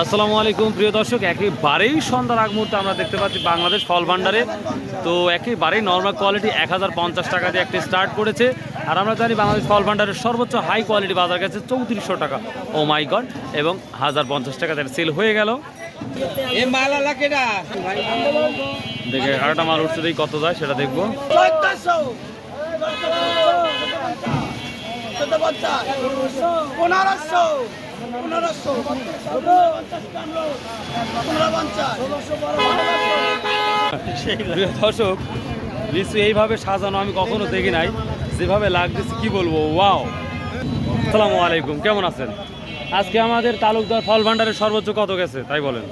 আসসালামু আলাইকুম প্রিয় দর্শক। একেবারেই সন্ধ্যার আগ মুহূর্তে আমরা দেখতে পাচ্ছি বাংলাদেশ ফল ভান্ডারে তো একেবারেই নর্মাল কোয়ালিটি এক হাজার পঞ্চাশ টাকা দিয়ে একটি স্টার্ট করেছে। আর আমরা জানি বাংলাদেশ ফল ভান্ডারের সর্বোচ্চ হাই কোয়ালিটি বাজার গেছে চৌত্রিশশো টাকা। ও মাই গড এবং হাজার পঞ্চাশ টাকা তার সেল হয়ে গেল। দেখে আরেকটা মাল উঠছে দেখি কত যায় সেটা দেখব। পনেরোশো। দর্শক লিচু এইভাবে সাজানো আমি কখনো দেখি নাই। যেভাবে লাগতেছে, কি বলব? ওয়াও। আসসালামু আলাইকুম, কেমন আছেন? আজকে আমাদের তালুকদার ফল ভান্ডারের সর্বোচ্চ কত গেছে, তাই বলেন?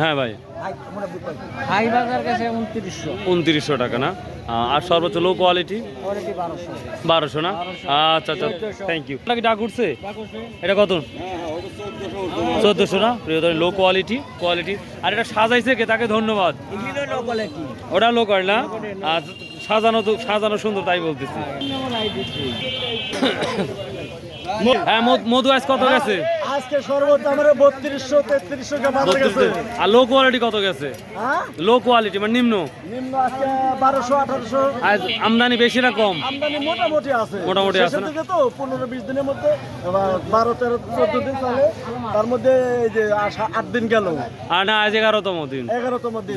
হ্যাঁ ভাই। হাই বাজার কাছে উনত্রিশশো। উনত্রিশশো টাকা না? আর সর্বোচ্চ লো কোয়ালিটি কোয়ালিটি বারোশো। না? আচ্ছা আচ্ছা। থ্যাংক ইউ কি ডাক উঠছে? এটা কত? চোদ্দোশো না? প্রিয় লো কোয়ালিটি কোয়ালিটি আর এটা সাজাইছে কে? তাকে ধন্যবাদ। ওটা লো করে না? আর সাজানো তো সাজানো সুন্দর তাই বলতেছি। হ্যাঁ মধু- আজ কত গেছে? আজকে সর্বোচ্চ আমরা বত্রিশশো তেত্রিশশো গেছে। আর লো কোয়ালিটি কত গেছে? হ্যাঁ? লো কোয়ালিটি মানে নিম্ন? নিম্ন আজকে বারোশো আঠারোশো। আজ আমদানি বেশি না কম? আমদানি মোটামুটি আছে। মোটামুটি আছে তো পনেরো বিশ দিনের মধ্যে বারো তেরো চোদ্দ দিন চলে। তার মধ্যে এই যে আট দিন গেল। আর না আজ এগারোতম দিন। এগারোতম দিন।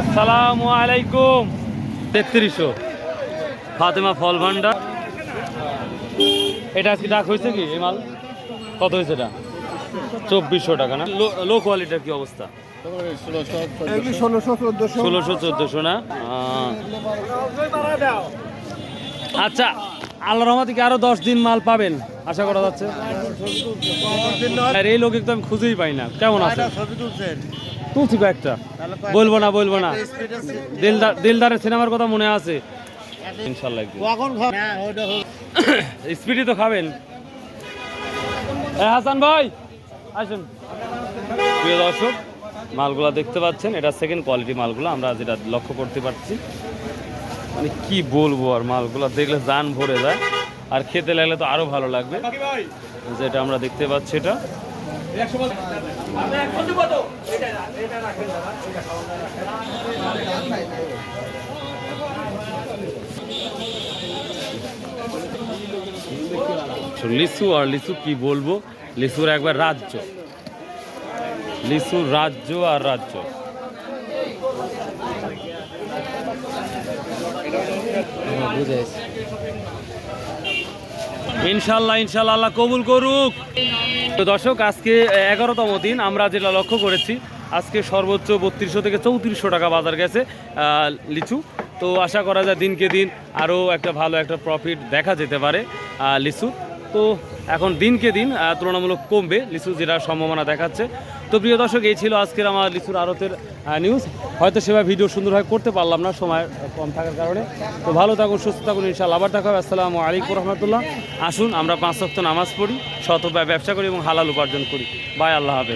আসসালামু আলাইকুম। তেত্রিশশো। ফাতেমা ফল ভান্ডার। এটা আজকে ডাক হয়েছে কি, এই মাল? কত হয়েছে এটা? চব্বিশশো টাকা না? লো কোয়ালিটির কি অবস্থা? ষোলোশো, চোদ্দশো না? আচ্ছা আল্লাহ রহমতে কি আরও দশ দিন মাল পাবেন? আশা করা যাচ্ছে। আর এই লোক তো আমি খুঁজেই পাই না। কেমন আছে তুলছি কয়েকটা। বলব না বলব না। দিলদার দিলদারের সিনেমার কথা মনে আছে। ইনশাল্লাহ। স্পিডি তো খাবেন। এ হাসান ভাই আসুন। প্রিয় দর্শক মালগুলা দেখতে পাচ্ছেন এটা সেকেন্ড কোয়ালিটি মালগুলো আমরা যেটা লক্ষ্য করতে পারছি। মানে কি বলব আর মালগুলো দেখলে জান ভরে যায়। আর খেতে লাগলে তো আরও ভালো লাগবে। যেটা আমরা দেখতে পাচ্ছি এটা। লিচু আর লিচু কি বলব? লিচুর একবার রাজ্য। লিচুর রাজ্য আর রাজ্য। ইনশাল্লাহ ইনশাল্লাহ আল্লাহ কবুল করুক। তো দর্শক, আজকে এগারোতম দিন আমরা যেটা লক্ষ্য করেছি, আজকে সর্বোচ্চ বত্রিশশো থেকে চৌত্রিশশো টাকা বাজার গেছে লিচু। তো আশা করা যায় দিনকে দিন আরও একটা ভালো একটা প্রফিট দেখা যেতে পারে লিচু। তো এখন দিনকে দিন তুলনামূলক কমবে, লিচু যেটা সম্ভাবনা দেখাচ্ছে। তো প্রিয় দর্শক, এই ছিল আজকের আমার লিচুর আড়তের নিউজ হয়তো সেভাবে ভিডিও সুন্দরভাবে করতে পারলাম না, সময় কম থাকার কারণে। তো ভালো থাকুন, সুস্থ থাকুন ইনশাল্লাহ আবার দেখা হবে। আসসালামু আলাইকুম রহমতুল্লাহ। আসুন, আমরা পাঁচ সপ্তাহ নামাজ পড়ি শতভাবে ব্যবসা করি এবং হালাল উপার্জন করি। বাই, আল্লাহ হাফেজ।